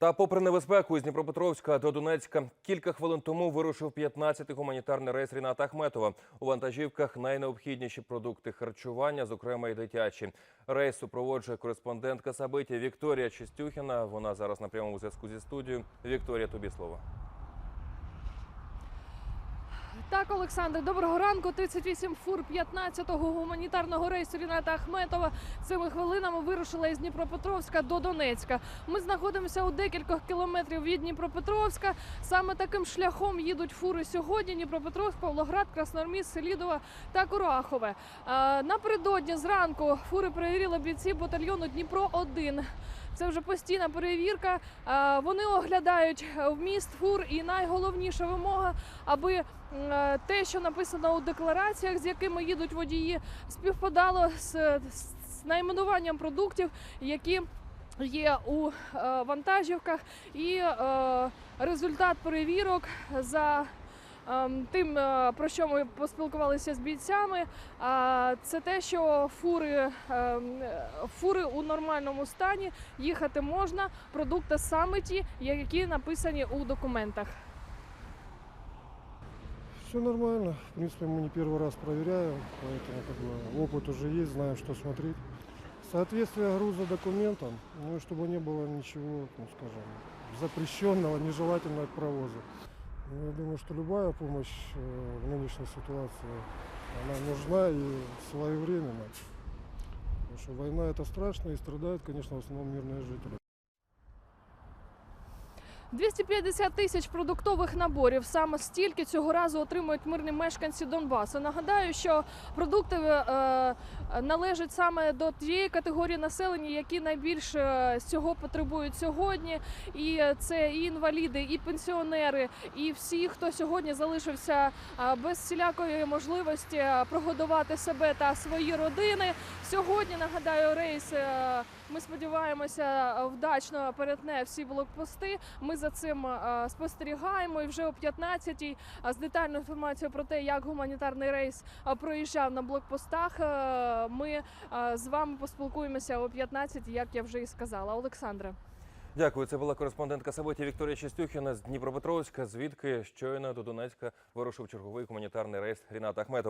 Та попри небезпеку з Дніпропетровська до Донецька кілька хвилин тому вирушив 15-й гуманітарний рейс Ріната Ахметова. У вантажівках найнеобхідніші продукти харчування, зокрема й дитячі. Рейс супроводжує кореспондентка Сабиті Вікторія Чистюхіна. Вона зараз на прямому зв'язку зі студією. Вікторія, тобі слово. Так, Олександр, доброго ранку. 38 фур 15-го гуманітарного рейсу Ріната Ахметова цими хвилинами вирушила із Дніпропетровська до Донецька. Ми знаходимося у декількох кілометрів від Дніпропетровська. Саме таким шляхом їдуть фури сьогодні. Дніпропетровськ, Павлоград, Красноармійськ, Селідова та Курахове. Напередодні зранку фури перевірили бійці батальйону Дніпро 1 це вже постійна перевірка. Е, Вони оглядають вміст фур, і найголовніша вимога, аби е, те, що написано у деклараціях, з якими їдуть водії, співпадало з, найменуванням продуктів, які є у е, вантажівках, і е, результат перевірок за. ем, Тим, е, про що ми поспілкувалися з бійцями, а, це те, що фури, ем, е, фури у нормальному стані їхати можна. Продукти саме ті, які написані у документах. Все нормально. В принципе, мы не первый раз проверяем, поэтому как бы, опыт уже есть, знаем, что смотреть. Соответствие груза документам, ну и чтобы не было ничего, ну, скажем, запрещенного, нежелательного к провозу. Ну, я думаю, что любая помощь э, в нынешней ситуации, она нужна и своевременно. Потому что война это страшно и страдают, конечно, в основном мирные жители. 250 тисяч продуктових наборів. Саме стільки цього разу отримують мирні мешканці Донбасу. Нагадаю, що продукти е, належать саме до тієї категорії населення, які найбільше е, цього потребують сьогодні. І це і інваліди, і пенсіонери, і всі, хто сьогодні залишився е, без всілякої можливості е, прогодувати себе та свої родини. Сьогодні нагадаю, рейс. е, Ми сподіваємося, е, вдачно перетне всі блокпости. Ми за цим е, спостерігаємо. І вже о 15-й е, з детальною інформацією про те, як гуманітарний рейс е, проїжджав на блокпостах. Ми з вами поспілкуємося о 15-й, як я вже і сказала. Олександре. Дякую. Це була кореспондентка Сабиті Вікторія Чистюхіна з Дніпропетровська, звідки щойно до Донецька вирушив черговий гуманітарний рейс Ріната Ахметова.